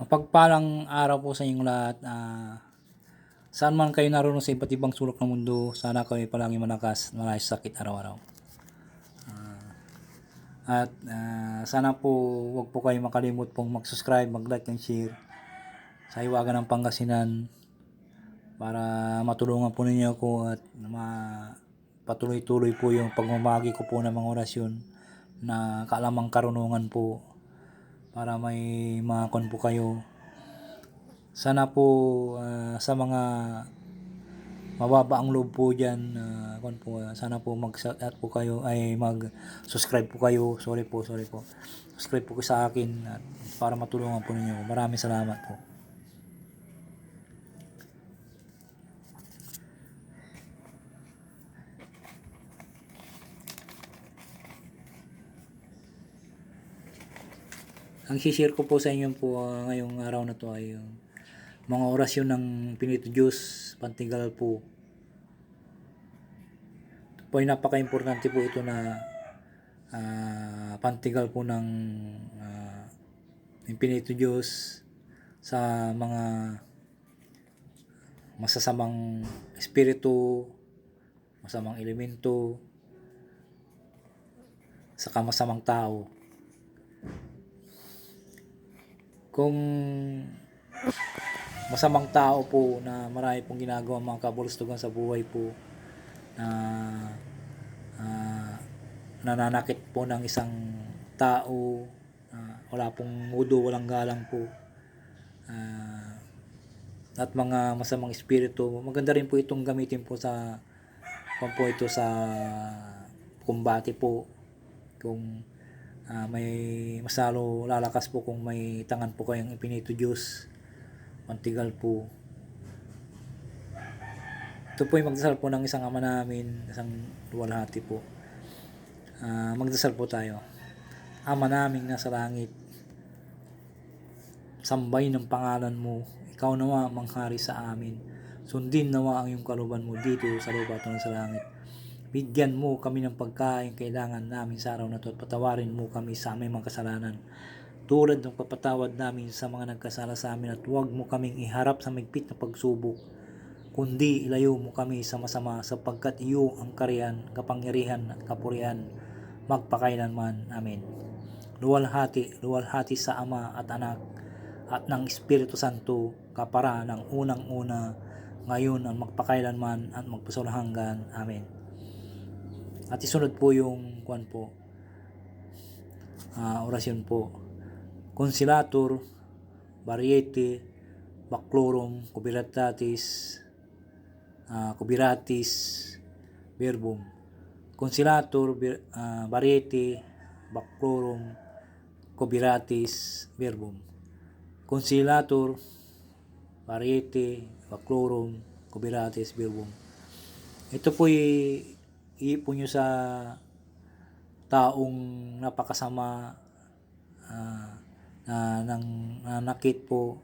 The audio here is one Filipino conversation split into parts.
Mapagpalang araw po sa inyong lahat. Ah, saan man kayo naroon sa iba't ibang sulok ng mundo, sana kayo palagi malakas, malayos sa sakit araw-araw. Ah, at ah, sana po wag po kayo makalimot pong mag-subscribe, mag-like and share sa Iwagan ng Pangasinan para matulungan po ninyo ako at ma patuloy-tuloy po yung pagmamagi ko po ng mga orasyon na kaalamang karunungan po para may makakon po kayo. Sana po ah, sa mga mababa ang loob po diyan, kon po ah, sana po mag at po kayo ay mag-subscribe po kayo. Sorry po, sorry po. Subscribe po kayo sa akin at para matulungan po ninyo. Maraming salamat po. Ang share ko po sa inyo po ah, ngayong araw na to ay yung mga orasyon ng Pinito Diyos, Pantigal po. Ito po ay napaka-importante po ito na ah, pantigal po ng uh, Pinito Diyos sa mga masasamang espiritu, masamang elemento, sa kamasamang tao. Kung masamang tao po na marami pong ginagawa mga kabulustugan sa buhay po na ah, nananakit po ng isang tao na wala pong mudo, walang galang po Ah, at mga masamang espiritu maganda rin po itong gamitin po sa kung po ito sa kumbate po. Kung ah, may masalo lalakas po kung may tangan po kayong ipinito Diyos. Mantigal po. Ito po yung magdasal po ng isang ama namin isang luwalhati po. Ah, magdasal po tayo. Ama naming nasa langit sambay ng pangalan mo. Ikaw nawa manghari sa amin. Sundin nawa ang iyong kaluban mo dito sa lupa at sa langit Bigyan mo kami ng pagkain kailangan namin sa araw na ito at patawarin mo kami sa aming mga kasalanan. Tulad ng papatawad namin sa mga nagkasala sa amin at huwag mo kaming iharap sa migpit na pagsubok. Kundi ilayo mo kami sa masama sapagkat iyo ang kariyan, kapangyarihan at kapurihan magpakailanman. Amen. Luwalhati, luwalhati sa Ama at Anak at ng Espiritu Santo kapara ng unang-una ngayon ang magpakailanman at magpasul hanggan. Amen. At isunod po yung kwan po. ah, orasyon po. Consilator, Variete, Baclorum, Cubiratatis, ah, Cubiratis, Verbum. Consilator, Bir- ah, Variete, Baclorum, Cubiratis, Verbum. Consilator, Variete, Baclorum, Cubiratis, Verbum. Ito po iipon nyo sa taong napakasama ah, na nang nanakit po.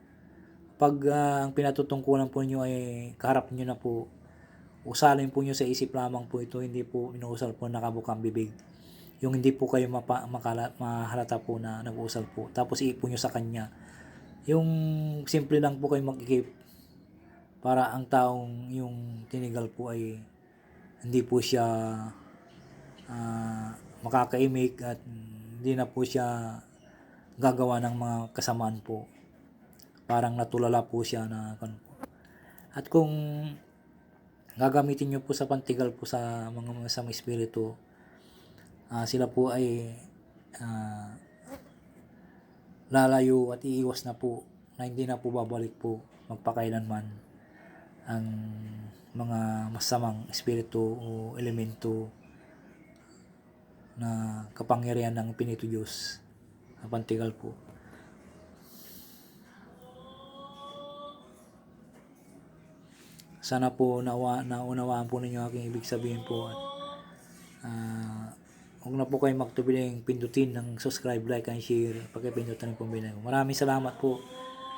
Pag ah, ang pinatutungkulan po niyo ay kaharap niyo na po, usalin po niyo sa isip lamang po ito, hindi po inuusal po nakabukang bibig. Yung hindi po kayo mapa, makala, mahalata po na nag-uusal po. Tapos iipon niyo sa kanya. Yung simple lang po kayo mag-ikip para ang taong yung tinigal po ay hindi po siya ah, makakaimik at hindi na po siya gagawa ng mga kasamaan po. Parang natulala po siya na kan At kung gagamitin niyo po sa pantigal po sa mga sa espiritu, ah, sila po ay ah, lalayo at iiwas na po na hindi na po babalik po magpakailanman ang mga masamang espiritu o elemento na kapangyarihan ng pinito Diyos na pantigal po. Sana po nawa, naunawaan po ninyo aking ibig sabihin po at ah, huwag na po kayo magtubiling pindutin ng subscribe, like, and share pagkipindutan ng pumbilay ko. Maraming salamat po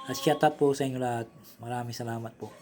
at shout out po sa inyo lahat. Maraming salamat po.